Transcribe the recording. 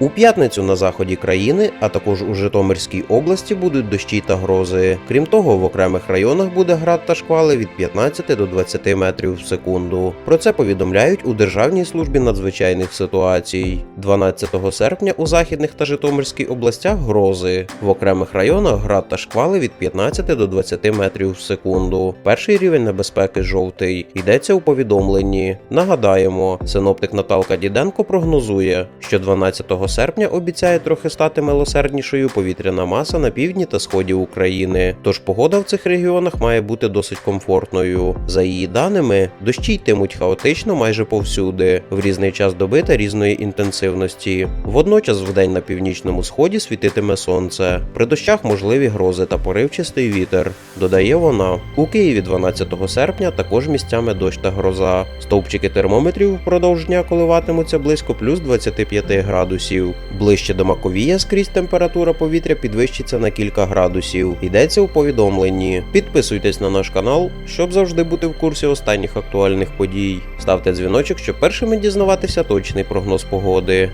У п'ятницю на заході країни, а також у Житомирській області будуть дощі та грози. Крім того, в окремих районах буде град та шквали від 15 до 20 метрів в секунду. Про це повідомляють у Державній службі надзвичайних ситуацій. 12 серпня у західних та Житомирській областях грози. В окремих районах град та шквали від 15 до 20 метрів в секунду. Перший рівень небезпеки жовтий. Йдеться у повідомленні. Нагадаємо, синоптик Наталка Діденко прогнозує, що 12 серпня обіцяє трохи стати милосерднішою повітряна маса на півдні та сході України. Тож погода в цих регіонах має бути досить комфортною. За її даними, дощі йтимуть хаотично майже повсюди, в різний час доби та різної інтенсивності. Водночас вдень на північному сході світитиме сонце. При дощах можливі грози та поривчистий вітер. Додає вона. У Києві 12 серпня також місцями дощ та гроза. Стовпчики термометрів впродовж дня коливатимуться близько плюс 25 градусів. Ближче до Маковія скрізь температура повітря підвищиться на кілька градусів. Йдеться у повідомленні. Підписуйтесь на наш канал, щоб завжди бути в курсі останніх актуальних подій. Ставте дзвіночок, щоб першими дізнаватися точний прогноз погоди.